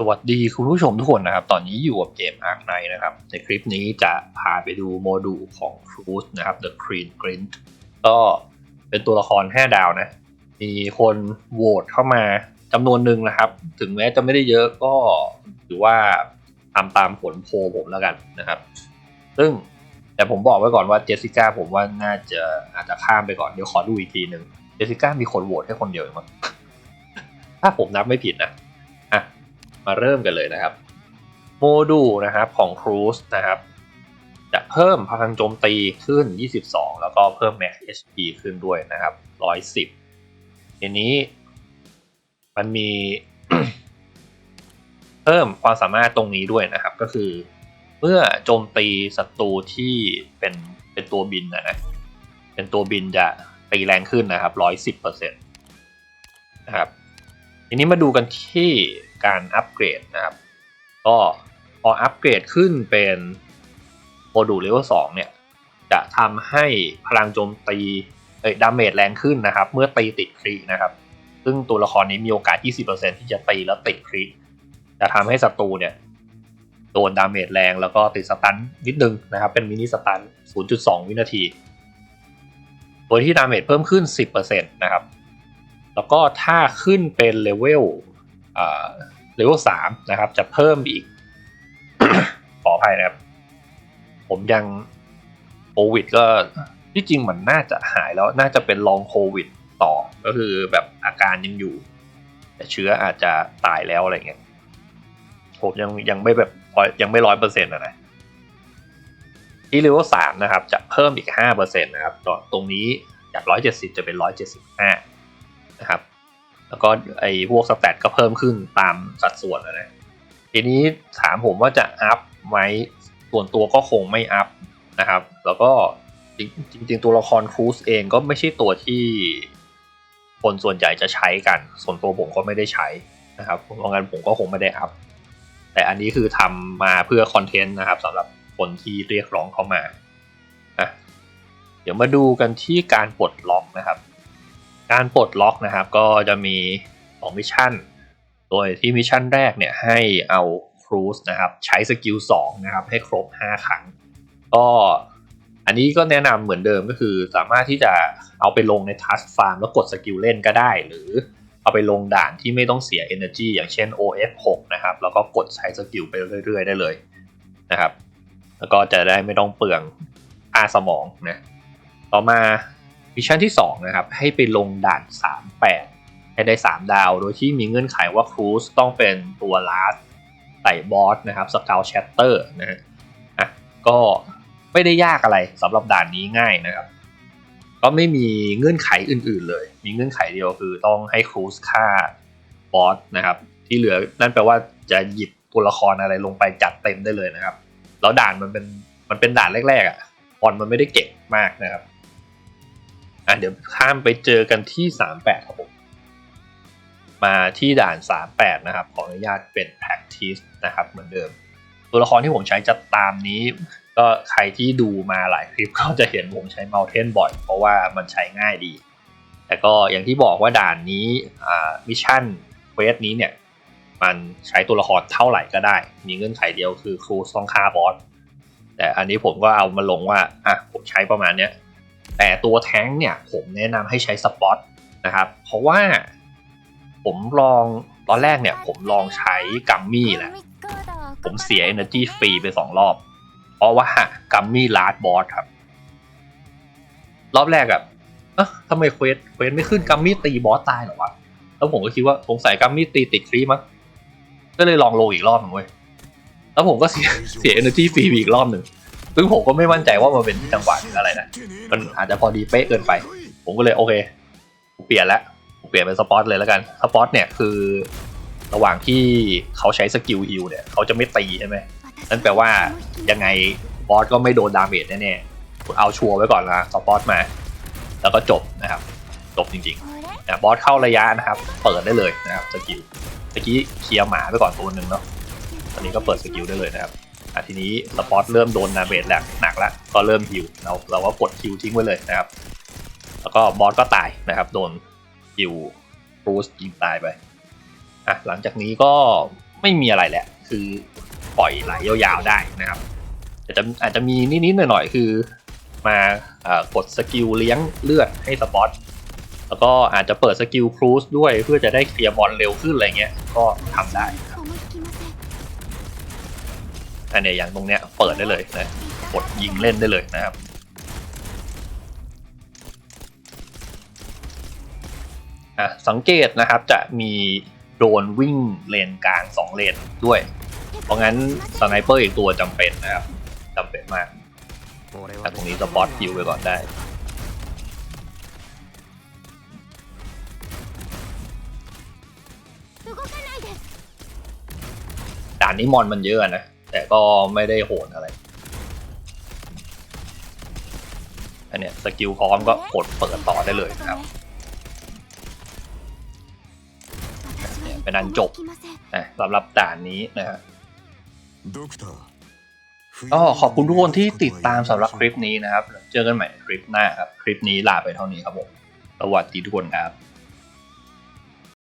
สวัสดีคุณผู้ชมทุกคนนะครับ ตอนนี้อยู่กับเกม Ark Knight นะครับ ในคลิปนี้จะพาไปดูโมดูลของ Cruise นะครับ The Green Glint ก็เป็นตัวละคร 5 ดาวนะ มีคนโหวตเข้ามาจำนวนหนึ่งนะครับ ถึงแม้จะไม่ได้เยอะก็ถือว่าทำตามผลโพลผมแล้วกันนะครับ ซึ่งแต่ผมบอกไว้ก่อนว่าเจสสิก้าผมว่าน่าจะอาจจะข้ามไปก่อนเดี๋ยวขอดูอีกทีหนึ่งเจสสิก้ามีคนโหวตให้คนเดียวเองมั้งถ้าผมนับไม่ผิดนะ มาเริ่มกันเลยนะครับ โมดูลนะครับของ Cruise นะครับจะเพิ่มพลังโจมตีขึ้น 22 แล้วก็เพิ่ม Max HP ขึ้นด้วยนะครับ 110 ทีนี้มันมีเพิ่มความสามารถตรงนี้ด้วยนะครับ ก็คือ เมื่อโจมตีศัตรูที่เป็นเป็นตัวบินนะนะเป็นตัวบินจะตีแรงขึ้นนะครับ 110%นะครับ ทีนี้มาดูกันที่ การอัปเกรดนะครับ ก็พออัปเกรดขึ้นเป็นโมดูลเลเวล2เนี่ย จะทำให้พลังโจมตีเอ้ยดาเมจแรงขึ้นนะครับ เมื่อตีติดครีนะครับ ซึ่งตัวละครนี้มีโอกาส 20%ที่จะตีแล้วติดครีจะทำให้ศัตรูเนี่ยโดนดาเมจแรงแล้วก็ติดสตันนิดนึงนะครับ เป็นมินิสตัน 0.2 วินาที โดยที่ดาเมจเพิ่มขึ้น 10%นะครับ แล้วก็ถ้าขึ้นเป็นเลเวล เลเวลสามนะครับ จะเพิ่มอีก ขออภัยนะครับ ผมยังโควิดก็ที่จริงมันน่าจะหายแล้วน่าจะเป็นลองโควิดต่อ ก็คือแบบอาการยังอยู่ แต่เชื้ออาจจะตายแล้วอะไรเงี้ยผมยังยังไม่แบบยังไม่ร้อยเปอร์เซ็นต์นะที่เลเวลสามนะครับ จะเพิ่มอีกห้าเปอร์เซ็นต์นะครับตรงนี้จากร้อยเจ็ดสิบจะเป็นร้อยเจ็ดสิบห้านะครับ แล้วก็ไอ้พวกสแตทก็เพิ่มขึ้นตามสัดส่วนนะทีนี้ถามผมว่าจะอัพไหมส่วนตัวก็คงไม่อัพนะครับ แล้วก็จริงจริงๆ ตัวละครครูซเองก็ไม่ใช่ตัวที่คนส่วนใหญ่จะใช้กัน ส่วนตัวผมก็ไม่ได้ใช้นะครับเพราะงั้นผมก็คงไม่ได้อัพ แต่อันนี้คือทำมาเพื่อคอนเทนต์นะครับสำหรับคนที่เรียกร้องเข้ามานะเดี๋ยวมาดูกันที่การปลดล็อกนะครับ การปลดล็อกนะครับ ก็จะมี2มิชชั่น โดยที่มิชชั่นแรกเนี่ยให้เอาครูซนะครับใช้สกิล2นะครับให้ครบ 5 ครั้ง ก็อันนี้ก็แนะนำเหมือนเดิมก็คือสามารถที่จะเอาไปลงในทัสฟาร์มแล้วกดสกิลเล่นก็ได้ หรือเอาไปลงด่านที่ไม่ต้องเสีย Energy อย่างเช่น OF6 นะครับ แล้วก็กดใช้สกิลไปเรื่อย ๆ ได้เลยนะครับ แล้วก็จะได้ไม่ต้องเปลืองค่าสมองนะต่อมา มิชชั่นที่2นะครับให้ไปลงด่าน 38 ให้ได้ 3 ดาว โดยที่มีเงื่อนไขว่าครูซต้องเป็นตัวลาสไต่บอสนะครับสกาวแชตเตอร์นะฮะอะก็ไม่ได้ยากอะไรสำหรับด่านนี้ง่ายนะครับก็ไม่มีเงื่อนไขอื่นๆเลย มีเงื่อนไขเดียวคือต้องให้ครูซฆ่าบอสนะครับที่เหลือนั่นแปลว่าจะหยิบตัวละครอะไรลงไปจัดเต็มได้เลยนะครับ แล้วด่านมันเป็นมันเป็นด่านแรกๆอะบอลมันไม่ได้เก่งมากนะครับ อะเดี๋ยวข้ามไปเจอกันที่ 38 ครับผม มาที่ด่าน 38 นะครับ ขออนุญาตเป็น practice นะครับเหมือนเดิม ตัวละครที่ผมใช้จะตามนี้ ก็ใครที่ดูมาหลายคลิปก็จะเห็นผมใช้ Mountain บ่อย เพราะว่ามันใช้ง่ายดี แต่ก็อย่างที่บอกว่าด่านนี้มิชชั่นเควสนี้เนี่ย มันใช้ตัวละครเท่าไหร่ก็ได้ มีเงื่อนไขเดียวคือครูต้องฆ่าบอสแต่อันนี้ผมก็เอามาลงว่าอะผมใช้ประมาณเนี้ย แต่ตัวแท้งเนี่ยผมแนะนำให้ใช้สปอตนะครับเพราะว่าผมลองตอนแรกเนี่ยผมลองใช้กัมมี่แหละผมเสีย Energy ฟรีไปสองรอบ เพราะว่ากัมมี่ลาดบอสครับ รอบแรกอะเอ๊ะทำไมเควสเควสไม่ขึ้นกัมมี่ตีบอสตายหรอวะแล้วผมก็คิดว่าสงสัยกัมมี่ตีติดฟรีมั้งก็เลยลองโลอีกรอบหนึ่งเว้ยแล้วผมก็เสียเสีย Energy ฟรีอีกรอบหนึ่ง ซึ่งผมก็ไม่มั่นใจว่ามันเป็นจังหวะหรืออะไรนะมันอาจจะพอดีเป๊ะเกินไป ผมก็เลยโอเคเปลี่ยนแล้วเปลี่ยนเป็นสปอตเลยแล้วกันสปอตเนี่ยคือระหว่างที่เขาใช้สกิลฮิลเนี่ยเขาจะไม่ตีใช่ไหมนั่นแปลว่ายังไงบอสก็ไม่โดนดาเมจแน่ๆเอาชัวร์ไว้ก่อนนะสปอตมา แล้วก็จบนะครับ จบจริงๆนะบอสเข้าระยะนะครับ เปิดได้เลยนะครับสกิลเมื่อกี้เคลียร์หมาไปก่อนตัวหนึ่งเนาะตอนนี้ก็เปิดสกิลได้เลยนะครับ แทีนี้สปอตเริ่มโดนนาเบตแหลกหนักแล้วก็เริ่มฮิวเราเราก็กดฮิวทิ้งไว้เลยนะครับ แล้วก็บอสก็ตายนะครับโดนฮิวบรูสยิงตายไปอะหลังจากนี้ก็ไม่มีอะไรแหละ คือปล่อยไหลยาวๆได้นะครับอาจจะอาจจะมีนิดๆหน่อยๆคือมากดสกิลเลี้ยงเลือดให้สปอตแล้วก็อาจจะเปิดสกิลครูสด้วยเพื่อจะได้เคลียร์บอลเร็วขึ้นอะไรเงี้ยก็ทำได้ครั อันนี้อย่างตรงเนี้ยเปิดได้เลยนะกดยิงเล่นได้เลยนะครับอะสังเกตนะครับจะมีโดนวิ่งเลนกลางสองเลนด้วย เพราะงั้นสไนเปอร์อีกตัวจำเป็นนะครับจำเป็นมากแต่ตรงนี้สปอตฟิวไปก่อนได้ด่านนี้มอนมันเยอะนะ แต่ก็ไม่ได้โหดอะไร อันเนี้ยสกิลพร้อมก็กดเปิดต่อได้เลยนะครับเป็นอันจบอะสำหรับด่านนี้นะฮะก็ขอบคุณทุกคนที่ติดตามสำหรับคลิปนี้นะครับ เจอกันใหม่คลิปหน้าครับ คลิปนี้ลาไปเท่านี้ครับผม สวัสดีทุกคนครับ